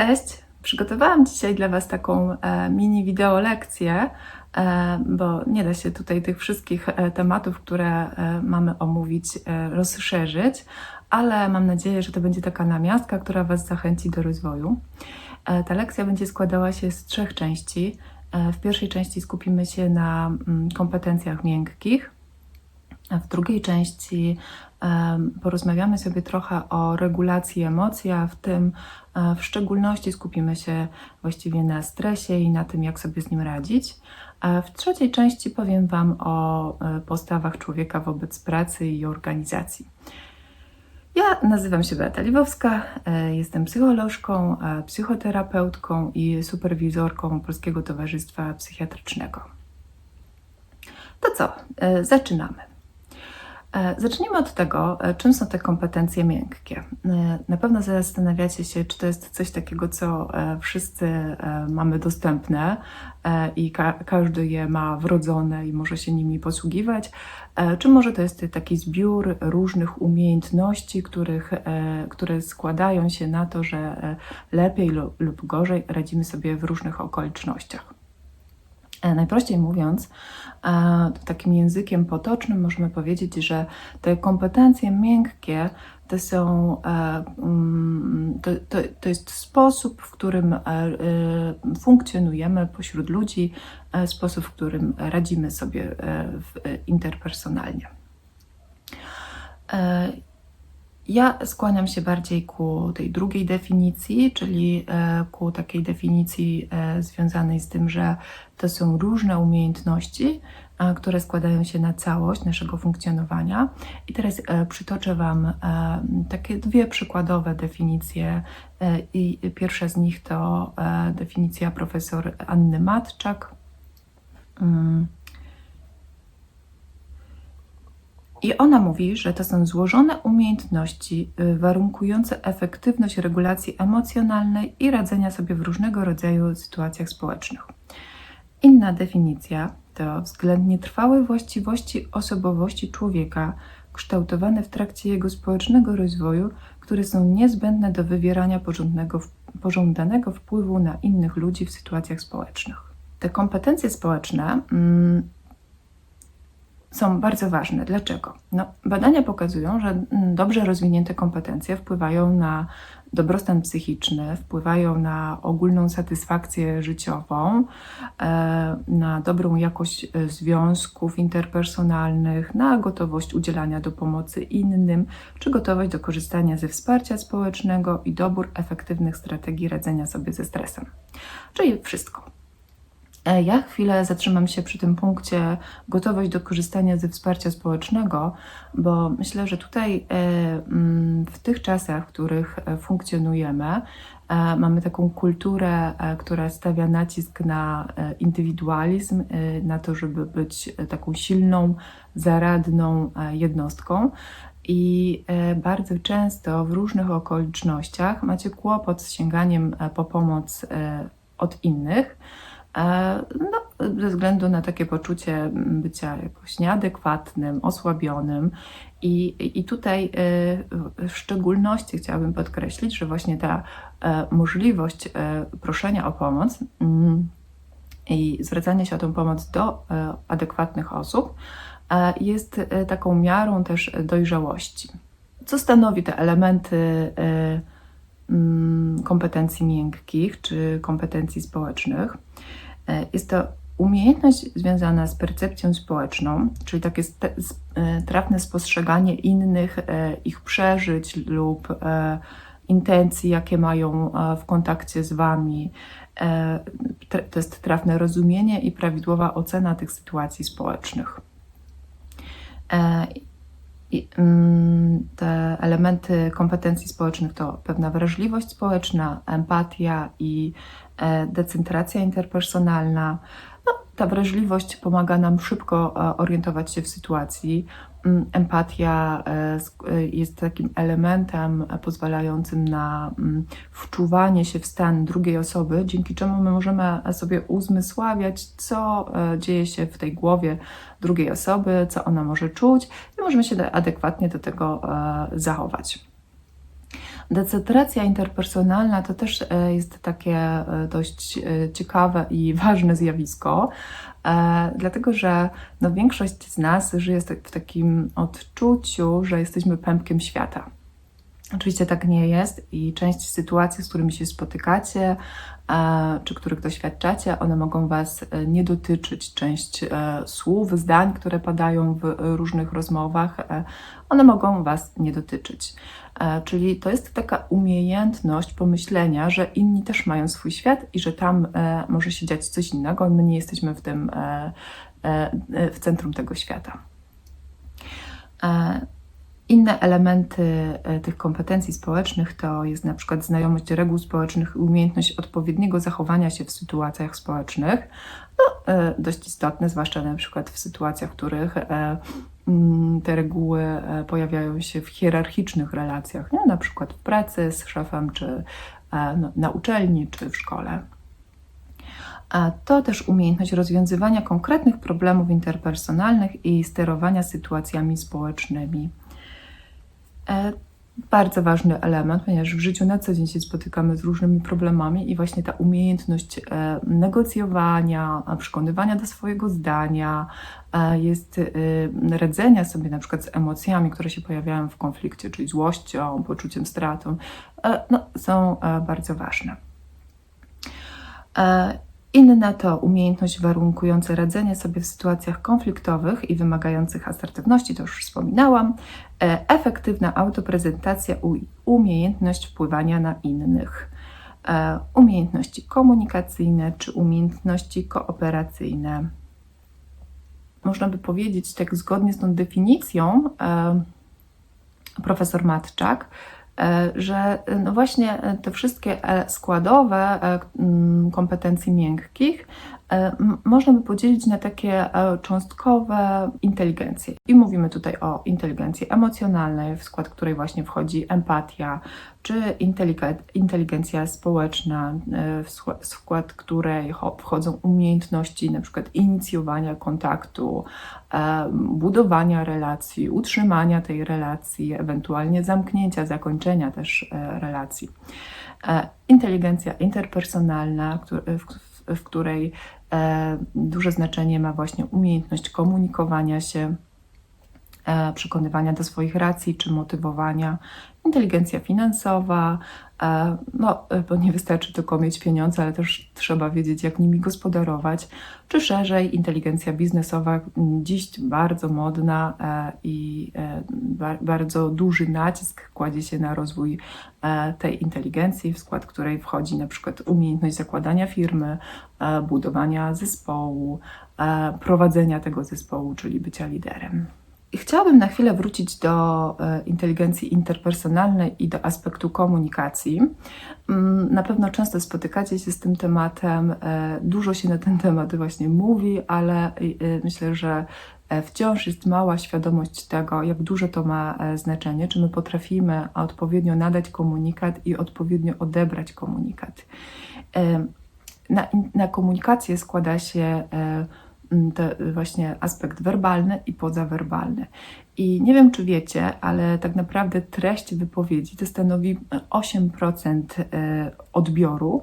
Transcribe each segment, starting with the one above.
Cześć! Przygotowałam dzisiaj dla Was taką e, mini wideo lekcję, e, bo nie da się tutaj tych wszystkich e, tematów, które mamy omówić, rozszerzyć, ale mam nadzieję, że to będzie taka namiastka, która Was zachęci do rozwoju. Ta lekcja będzie składała się z trzech części. W pierwszej części skupimy się na mm, kompetencjach miękkich, w drugiej części porozmawiamy sobie trochę o regulacji emocji, a w tym e, w szczególności skupimy się właściwie na stresie i na tym, jak sobie z nim radzić. W trzeciej części powiem Wam o e, postawach człowieka wobec pracy i organizacji. Ja nazywam się Beata Liwowska, e, jestem psycholożką, psychoterapeutką i superwizorką Polskiego Towarzystwa Psychiatrycznego. To co, zaczynamy. E, Zacznijmy od tego, e, czym są te kompetencje miękkie. E, Na pewno zastanawiacie się, czy to jest coś takiego, co wszyscy mamy dostępne i ka każdy je ma wrodzone i może się nimi posługiwać, czy może to jest taki zbiór różnych umiejętności, których, które składają się na to, że lepiej lu- lub gorzej radzimy sobie w różnych okolicznościach. E, Najprościej mówiąc, e, takim językiem potocznym możemy powiedzieć, że te kompetencje miękkie to są, e, mm, to, to, to jest sposób, w którym funkcjonujemy pośród ludzi, sposób, w którym radzimy sobie interpersonalnie. Ja skłaniam się bardziej ku tej drugiej definicji, czyli e, ku takiej definicji e, związanej z tym, że to są różne umiejętności, które składają się na całość naszego funkcjonowania. I teraz e, przytoczę Wam takie dwie przykładowe definicje. I pierwsza z nich to definicja profesor Anny Matczak. Mm. I ona mówi, że to są złożone umiejętności y, warunkujące efektywność regulacji emocjonalnej i radzenia sobie w różnego rodzaju sytuacjach społecznych. Inna definicja to względnie trwałe właściwości osobowości człowieka, kształtowane w trakcie jego społecznego rozwoju, które są niezbędne do wywierania porządnego, pożądanego wpływu na innych ludzi w sytuacjach społecznych. Te kompetencje społeczne mm, są bardzo ważne. Dlaczego? No, badania pokazują, że mm, dobrze rozwinięte kompetencje wpływają na dobrostan psychiczny, wpływają na ogólną satysfakcję życiową, e, na dobrą jakość e, związków interpersonalnych, na gotowość udzielania do pomocy innym, czy gotowość do korzystania ze wsparcia społecznego i dobór efektywnych strategii radzenia sobie ze stresem. Czyli wszystko. E, Ja chwilę zatrzymam się przy tym punkcie gotowość do korzystania ze wsparcia społecznego, bo myślę, że tutaj e, mm, w tych czasach, w których e, funkcjonujemy, mamy taką kulturę, która stawia nacisk na indywidualizm, na to, żeby być taką silną, zaradną jednostką. I bardzo często w różnych okolicznościach macie kłopot z sięganiem po pomoc od innych. E, No, ze względu na takie poczucie bycia jakoś nieadekwatnym, osłabionym. I, i tutaj e, w szczególności chciałabym podkreślić, że właśnie ta e, możliwość proszenia o pomoc mm, i zwracania się o tę pomoc do adekwatnych osób jest taką miarą też dojrzałości. Co stanowi te elementy kompetencji miękkich czy kompetencji społecznych? E, Jest to umiejętność związana z percepcją społeczną, czyli takie e, trafne spostrzeganie innych, e, ich przeżyć lub intencji, jakie mają w kontakcie z Wami. To jest trafne rozumienie i prawidłowa ocena tych sytuacji społecznych. I, mm, te elementy kompetencji społecznych to pewna wrażliwość społeczna, empatia i e, decentracja interpersonalna. Ta wrażliwość pomaga nam szybko e, orientować się w sytuacji. Mm, Empatia e, e, jest takim elementem pozwalającym na mm, wczuwanie się w stan drugiej osoby, dzięki czemu my możemy sobie uzmysławiać, co dzieje się w tej głowie drugiej osoby, co ona może czuć i możemy się adekwatnie do tego zachować. Decentracja interpersonalna to też e, jest takie e, dość e, ciekawe i ważne zjawisko, dlatego że no, większość z nas żyje w takim odczuciu, że jesteśmy pępkiem świata. Oczywiście tak nie jest i część sytuacji, z którymi się spotykacie, czy których doświadczacie, one mogą Was e, nie dotyczyć. Część e, słów, zdań, które padają w różnych rozmowach, e, one mogą Was nie dotyczyć. Czyli to jest taka umiejętność pomyślenia, że inni też mają swój świat i że tam może się dziać coś innego, my nie jesteśmy w tym w centrum tego świata. Inne elementy e, tych kompetencji społecznych to jest na przykład znajomość reguł społecznych i umiejętność odpowiedniego zachowania się w sytuacjach społecznych. No, e, dość istotne, zwłaszcza na przykład w sytuacjach, w których e, mm, te reguły pojawiają się w hierarchicznych relacjach, nie? na przykład w pracy z szefem, czy no, na uczelni, czy w szkole. A to też umiejętność rozwiązywania konkretnych problemów interpersonalnych i sterowania sytuacjami społecznymi. E, bardzo ważny element, ponieważ w życiu na co dzień się spotykamy z różnymi problemami i właśnie ta umiejętność e, negocjowania, przekonywania do swojego zdania, e, jest radzenia sobie na przykład z emocjami, które się pojawiają w konflikcie, czyli złością, poczuciem stratą, no, są bardzo ważne. Inne to umiejętność warunkująca radzenie sobie w sytuacjach konfliktowych i wymagających asertywności, to już wspominałam, e, efektywna autoprezentacja i umiejętność wpływania na innych, e, umiejętności komunikacyjne czy umiejętności kooperacyjne. Można by powiedzieć, tak zgodnie z tą definicją, e, profesor Matczak, że e, no właśnie e, te wszystkie składowe kompetencji miękkich można by podzielić na takie cząstkowe inteligencje. I mówimy tutaj o inteligencji emocjonalnej, w skład której właśnie wchodzi empatia, czy inteligencja społeczna, w skład której wchodzą umiejętności przykład inicjowania kontaktu, budowania relacji, utrzymania tej relacji, ewentualnie zamknięcia, zakończenia też relacji. Inteligencja interpersonalna, w której E, duże znaczenie ma właśnie umiejętność komunikowania się, e, przekonywania do swoich racji czy motywowania, inteligencja finansowa, E, no, e, bo nie wystarczy tylko mieć pieniądze, ale też trzeba wiedzieć, jak nimi gospodarować, czy szerzej inteligencja biznesowa, dziś bardzo modna e, i bardzo duży nacisk kładzie się na rozwój tej inteligencji, w skład której wchodzi na przykład umiejętność zakładania firmy, budowania zespołu, prowadzenia tego zespołu, czyli bycia liderem. Chciałabym na chwilę wrócić do e, inteligencji interpersonalnej i do aspektu komunikacji. Mm, na pewno często spotykacie się z tym tematem, e, dużo się na ten temat właśnie mówi, ale e, myślę, że wciąż jest mała świadomość tego, jak duże to ma znaczenie, czy my potrafimy odpowiednio nadać komunikat i odpowiednio odebrać komunikat. Na, na komunikację składa się Mm, to właśnie aspekt werbalny i pozawerbalny. I nie wiem, czy wiecie, ale tak naprawdę treść wypowiedzi to stanowi 8% e, odbioru.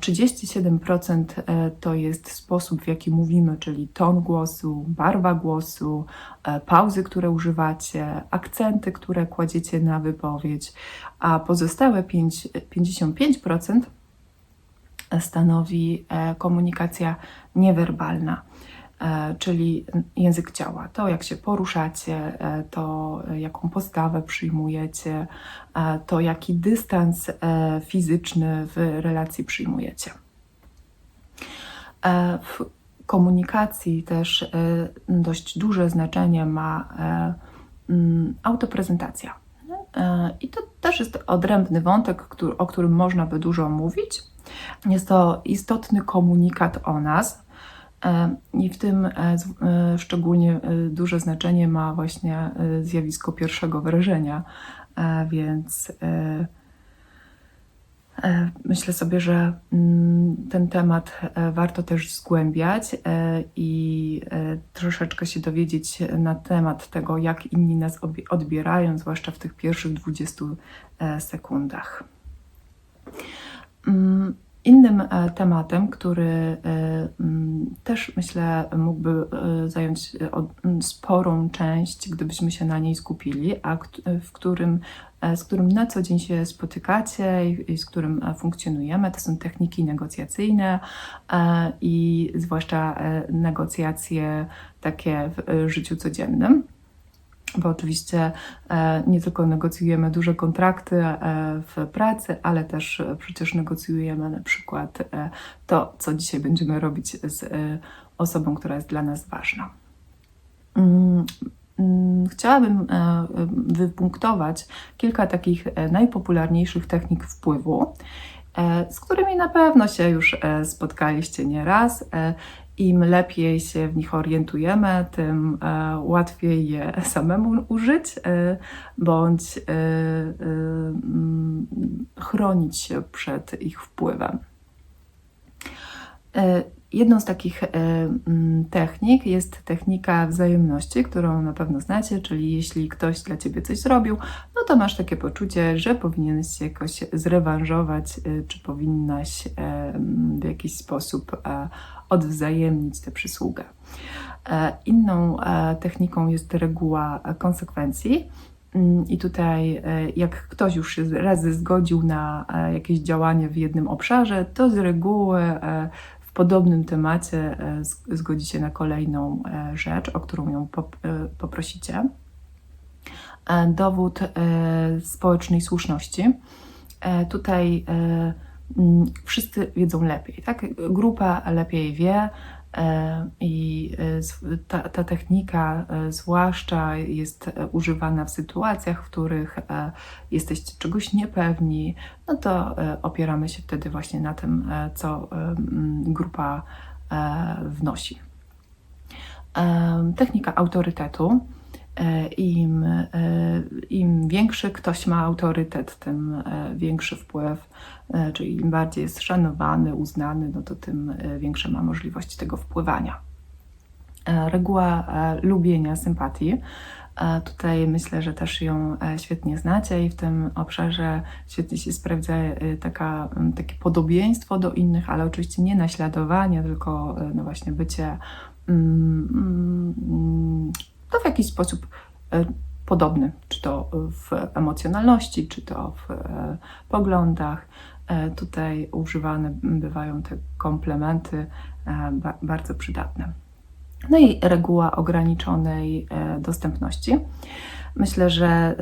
37% e, to jest sposób, w jaki mówimy, czyli ton głosu, barwa głosu, e, pauzy, które używacie, akcenty, które kładziecie na wypowiedź, a pozostałe 5, 55% stanowi e, komunikacja niewerbalna, e, czyli język ciała. To, jak się poruszacie, e, to, jaką postawę przyjmujecie, to, jaki dystans fizyczny w relacji przyjmujecie. W komunikacji też dość duże znaczenie ma autoprezentacja. I to też jest odrębny wątek, o którym można by dużo mówić. Jest to istotny komunikat o nas. E, I w tym e, e, szczególnie duże znaczenie ma właśnie zjawisko pierwszego wrażenia, więc E, myślę sobie, że mm, ten temat e, warto też zgłębiać e, i troszeczkę się dowiedzieć na temat tego, jak inni nas odbierają, zwłaszcza w tych pierwszych 20 sekundach. Mm, innym tematem, który mm, też myślę mógłby zająć sporą część, gdybyśmy się na niej skupili, a w którym E, z którym na co dzień się spotykacie i z którym e, funkcjonujemy. To są techniki negocjacyjne e, i zwłaszcza negocjacje takie w życiu codziennym bo oczywiście nie tylko negocjujemy duże kontrakty w pracy, ale też przecież negocjujemy na przykład to, co dzisiaj będziemy robić z osobą, która jest dla nas ważna. Mm, Mm, chciałabym e, e, wypunktować kilka takich e, najpopularniejszych technik wpływu, z którymi na pewno się już spotkaliście nieraz. Im lepiej się w nich orientujemy, tym łatwiej je samemu użyć, bądź mm, chronić się przed ich wpływem. Jedną z takich e, mm, technik jest technika wzajemności, którą na pewno znacie, czyli jeśli ktoś dla ciebie coś zrobił, no to masz takie poczucie, że powinieneś się jakoś zrewanżować, e, czy powinnaś e, w jakiś sposób odwzajemnić tę przysługę. Inną techniką jest reguła konsekwencji. Mm, I tutaj, jak ktoś już razy zgodził na jakieś działanie w jednym obszarze, to z reguły podobnym temacie e, zgodzicie na kolejną e, rzecz, o którą ją e, poprosicie. Dowód społecznej słuszności. Tutaj wszyscy wiedzą lepiej, tak? Grupa lepiej wie, I e, ta, ta, technika e, zwłaszcza jest używana w sytuacjach, w których jesteście czegoś niepewni, no to opieramy się wtedy właśnie na tym, co grupa wnosi. Technika autorytetu. Im, Im większy ktoś ma autorytet, tym większy wpływ E, czyli im bardziej jest szanowany, uznany, no to tym e, większe ma możliwości tego wpływania. E, reguła lubienia, sympatii. Tutaj myślę, że też ją świetnie znacie i w tym obszarze świetnie się sprawdza taka, takie podobieństwo do innych, ale oczywiście nie naśladowanie, tylko no właśnie bycie mm, mm, to w jakiś sposób podobny, czy to w emocjonalności, czy to w poglądach. E, tutaj używane bywają te komplementy e, bardzo przydatne. No i reguła ograniczonej e, dostępności. Myślę, że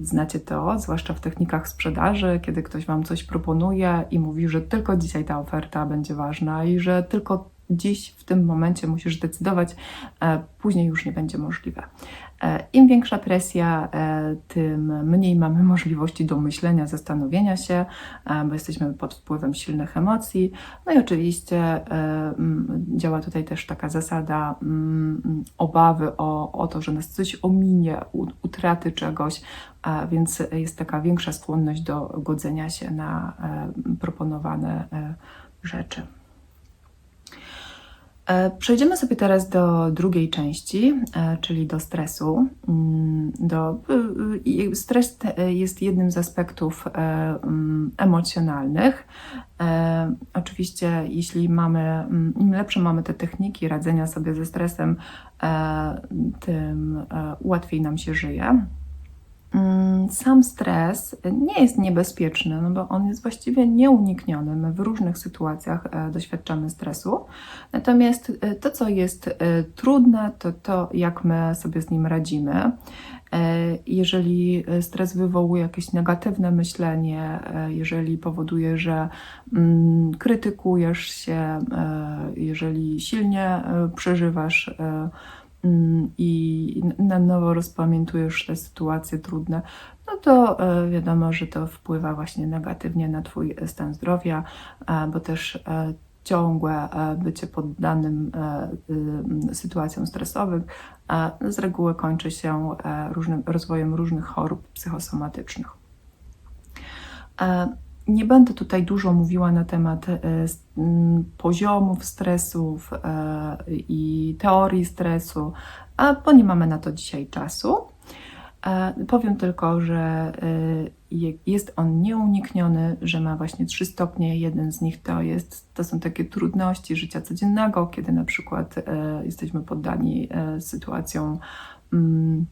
znacie to, zwłaszcza w technikach sprzedaży, kiedy ktoś Wam coś proponuje i mówi, że tylko dzisiaj ta oferta będzie ważna i że tylko dziś, w tym momencie musisz decydować, później już nie będzie możliwe. E, Im większa presja, e, tym mniej mamy możliwości do myślenia, zastanowienia się, e, bo jesteśmy pod wpływem silnych emocji. No i oczywiście działa tutaj też taka zasada obawy o, o to, że nas coś ominie, utraty czegoś, więc jest taka większa skłonność do godzenia się na proponowane rzeczy. E, przejdziemy sobie teraz do drugiej części, e, czyli do stresu. Mm, do, stres jest jednym z aspektów e, mm, emocjonalnych. Oczywiście, jeśli mamy, mm, im lepsze mamy te techniki radzenia sobie ze stresem, tym łatwiej nam się żyje. Sam stres nie jest niebezpieczny, no bo on jest właściwie nieunikniony. My w różnych sytuacjach e, doświadczamy stresu. Natomiast e, to, co jest e, trudne, to to, jak my sobie z nim radzimy. Jeżeli stres wywołuje jakieś negatywne myślenie, jeżeli powoduje, że mm, krytykujesz się, jeżeli silnie przeżywasz Mm, i na nowo rozpamiętujesz te sytuacje trudne, no to e, wiadomo, że to wpływa właśnie negatywnie na Twój stan zdrowia, bo też e, ciągłe e, bycie poddanym y, sytuacjom stresowym z reguły kończy się różnym, rozwojem różnych chorób psychosomatycznych. Nie będę tutaj dużo mówiła na temat poziomów stresów i teorii stresu, bo nie mamy na to dzisiaj czasu. Powiem tylko, że jest on nieunikniony, że ma właśnie trzy stopnie. Jeden z nich to, jest, to są takie trudności życia codziennego, kiedy na przykład jesteśmy poddani sytuacjom mm,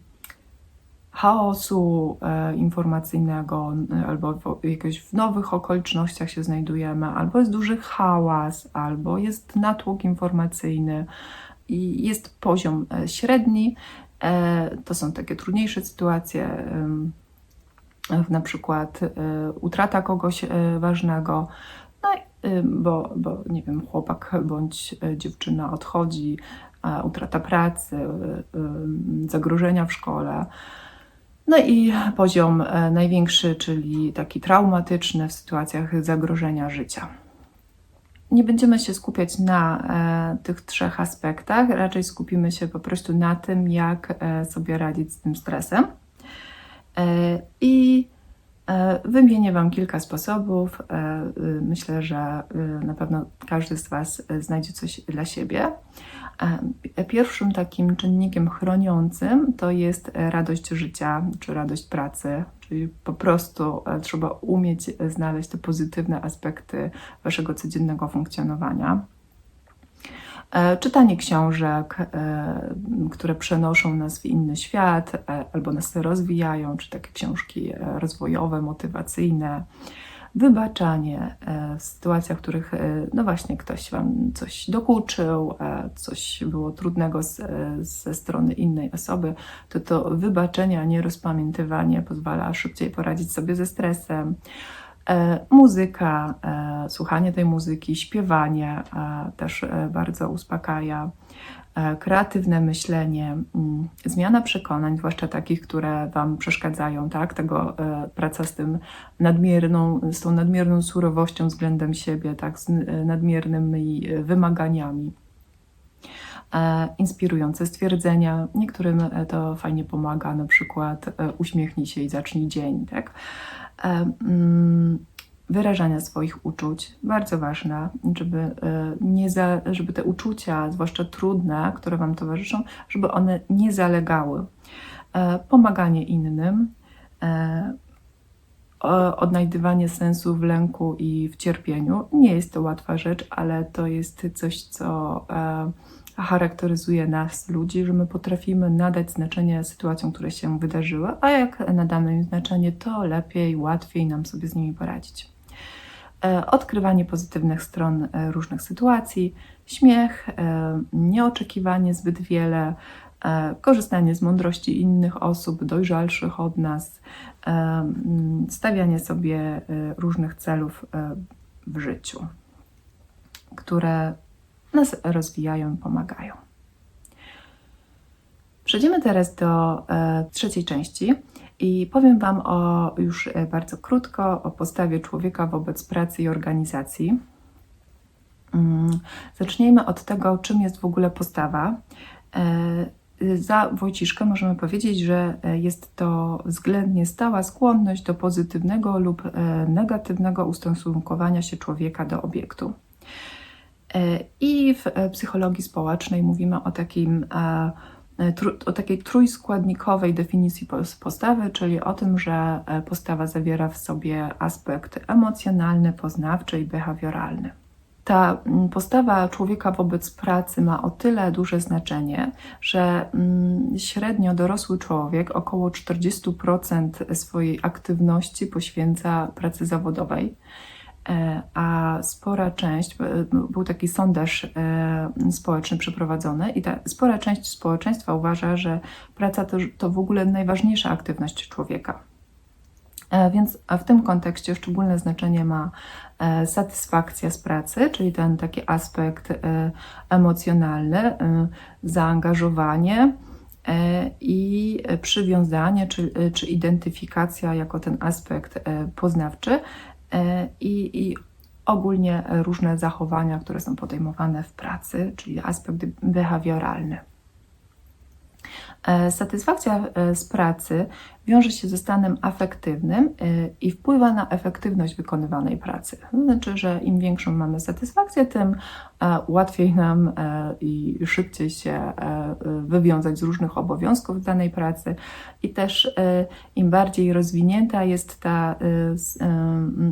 chaosu e, informacyjnego, albo w, jakoś w nowych okolicznościach się znajdujemy, albo jest duży hałas, albo jest natłok informacyjny i jest poziom e, średni. E, to są takie trudniejsze sytuacje, na przykład utrata kogoś ważnego, no, bo, bo nie wiem, chłopak bądź dziewczyna odchodzi, utrata pracy, zagrożenia w szkole. No i poziom e, największy, czyli taki traumatyczny w sytuacjach zagrożenia życia. Nie będziemy się skupiać na e, tych trzech aspektach, raczej skupimy się po prostu na tym, jak e, sobie radzić z tym stresem. I wymienię Wam kilka sposobów. Myślę, że na pewno każdy z Was znajdzie coś dla siebie. Pierwszym takim czynnikiem chroniącym to jest radość życia czy radość pracy, czyli po prostu e, trzeba umieć znaleźć te pozytywne aspekty waszego codziennego funkcjonowania. E, czytanie książek, e, które przenoszą nas w inny świat albo nas rozwijają, czy takie książki rozwojowe, motywacyjne wybaczanie e, w sytuacjach, w których e, no właśnie ktoś Wam coś dokuczył, e, coś było trudnego z, ze strony innej osoby, to to wybaczenie, a nie rozpamiętywanie pozwala szybciej poradzić sobie ze stresem. Muzyka, słuchanie tej muzyki, śpiewanie też bardzo uspokaja. E, kreatywne myślenie, mm, zmiana przekonań, zwłaszcza takich, które Wam przeszkadzają, tak? Tego e, praca z tym nadmierną, z tą nadmierną surowością względem siebie, tak? Z e, nadmiernymi wymaganiami. Inspirujące stwierdzenia. Niektórym to fajnie pomaga, na przykład uśmiechnij się i zacznij dzień, tak? Mm, wyrażania swoich uczuć, bardzo ważne, żeby, e, nie za, żeby te uczucia, zwłaszcza trudne, które Wam towarzyszą, żeby one nie zalegały. E, pomaganie innym, e, odnajdywanie sensu w lęku i w cierpieniu. Nie jest to łatwa rzecz, ale to jest coś, co charakteryzuje nas, ludzi, że my potrafimy nadać znaczenie sytuacjom, które się wydarzyły, a jak nadamy im znaczenie, to lepiej, łatwiej nam sobie z nimi poradzić. E, odkrywanie pozytywnych stron e, różnych sytuacji, śmiech, e, nieoczekiwanie zbyt wiele, korzystanie z mądrości innych osób dojrzalszych od nas, stawianie sobie różnych celów w życiu, które nas rozwijają i pomagają. Przejdziemy teraz do trzeciej części i powiem Wam o, już e, bardzo krótko o postawie człowieka wobec pracy i organizacji. Mm, zacznijmy od tego, czym jest w ogóle postawa. E, za Wojciszkę możemy powiedzieć, że e, jest to względnie stała skłonność do pozytywnego lub negatywnego ustosunkowania się człowieka do obiektu. I w psychologii społecznej mówimy o takim E, o takiej trójskładnikowej definicji postawy, czyli o tym, że e, postawa zawiera w sobie aspekt emocjonalny, poznawczy i behawioralny. Ta postawa człowieka wobec pracy ma o tyle duże znaczenie, że średnio dorosły człowiek około 40% swojej aktywności poświęca pracy zawodowej E, a spora część, e, był taki sondaż e, społeczny przeprowadzony i ta spora część społeczeństwa uważa, że praca to, to w ogóle najważniejsza aktywność człowieka. Więc w tym kontekście szczególne znaczenie ma satysfakcja z pracy, czyli ten taki aspekt emocjonalny, zaangażowanie i przywiązanie, czy, czy identyfikacja jako ten aspekt poznawczy, E, i, i ogólnie różne zachowania, które są podejmowane w pracy, czyli aspekt behawioralny. E, Satysfakcja e, z pracy wiąże się ze stanem afektywnym e, i wpływa na efektywność wykonywanej pracy. To znaczy, że im większą mamy satysfakcję, tym łatwiej nam i szybciej się wywiązać z różnych obowiązków w danej pracy i też im bardziej rozwinięta jest ta,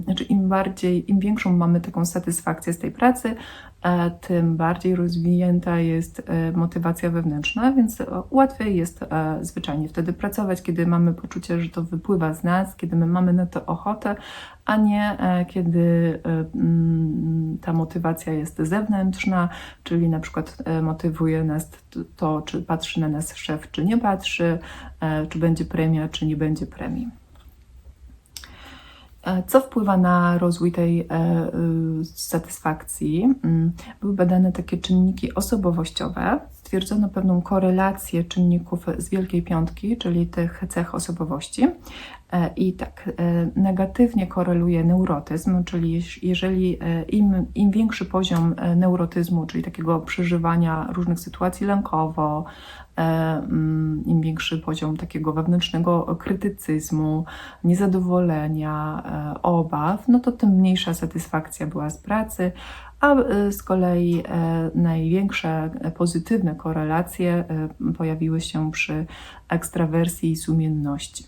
znaczy im bardziej, im większą mamy taką satysfakcję z tej pracy, tym bardziej rozwinięta jest e, motywacja wewnętrzna, więc e, łatwiej jest e, zwyczajnie wtedy pracować, kiedy mamy poczucie, że to wypływa z nas, kiedy my mamy na to ochotę, a nie kiedy mm, ta motywacja jest zewnętrzna, czyli na przykład motywuje nas to, czy patrzy na nas szef, czy nie patrzy, czy będzie premia, czy nie będzie premii. E, Co wpływa na rozwój tej e, y, satysfakcji? Mm, Były badane takie czynniki osobowościowe. Stwierdzono pewną korelację czynników z Wielkiej Piątki, czyli tych cech osobowości. E, I tak, e, negatywnie koreluje neurotyzm, czyli jeż- jeżeli e, im, im większy poziom e, neurotyzmu, czyli takiego przeżywania różnych sytuacji lękowo, e, im większy poziom takiego wewnętrznego krytycyzmu, niezadowolenia, e, obaw, no to tym mniejsza satysfakcja była z pracy, a e, z kolei e, największe e, pozytywne korelacje e, pojawiły się przy ekstrawersji i sumienności.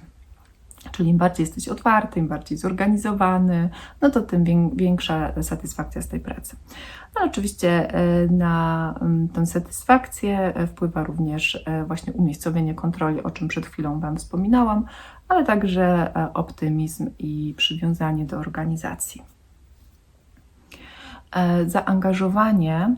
Czyli im bardziej jesteś otwarty, im bardziej zorganizowany, no to tym wię- większa satysfakcja z tej pracy. No oczywiście e, na mm, tę satysfakcję e, wpływa również e, właśnie umiejscowienie kontroli, o czym przed chwilą Wam wspominałam, ale także optymizm i przywiązanie do organizacji. Zaangażowanie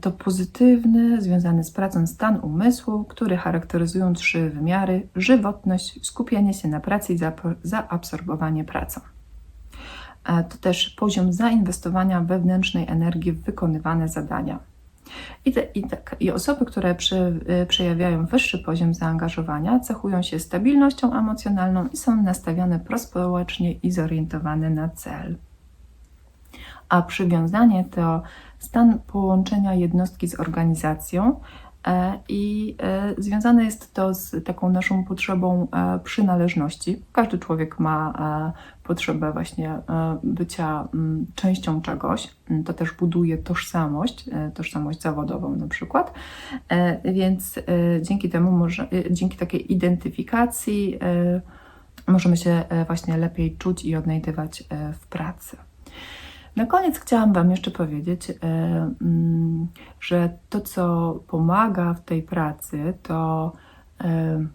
to pozytywny, związany z pracą stan umysłu, który charakteryzują trzy wymiary: żywotność, skupienie się na pracy i zaabsorbowanie pracą. E, To też poziom zainwestowania wewnętrznej energii w wykonywane zadania. I, te, i, tak, I osoby, które przy, y, przejawiają wyższy poziom zaangażowania, cechują się stabilnością emocjonalną i są nastawione prospołecznie i zorientowane na cel a przywiązanie to stan połączenia jednostki z organizacją e, i e, związane jest to z taką naszą potrzebą e, przynależności. Każdy człowiek ma potrzebę właśnie bycia mm, częścią czegoś. To też buduje tożsamość, tożsamość zawodową na przykład. Więc dzięki temu, może, dzięki takiej identyfikacji możemy się właśnie lepiej czuć i odnajdywać w pracy. Na koniec chciałam Wam jeszcze powiedzieć, e, mm, że to, co pomaga w tej pracy, to e,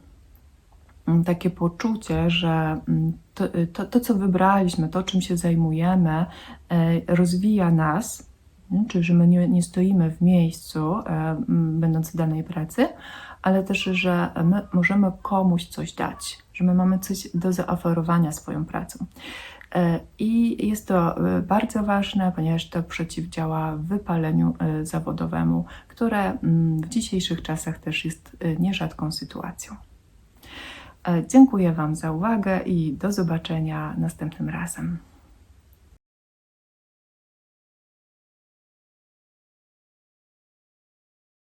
mm, takie poczucie, że mm, to, to, to, co wybraliśmy, to, czym się zajmujemy, e, rozwija nas, czyli że my nie, nie stoimy w miejscu, e, będąc w danej pracy, ale też, że my możemy komuś coś dać, że my mamy coś do zaoferowania swoją pracą. E, I jest to e, bardzo ważne, ponieważ to przeciwdziała wypaleniu e, zawodowemu, które mm, w dzisiejszych czasach też jest nierzadką sytuacją. Dziękuję Wam za uwagę i do zobaczenia następnym razem.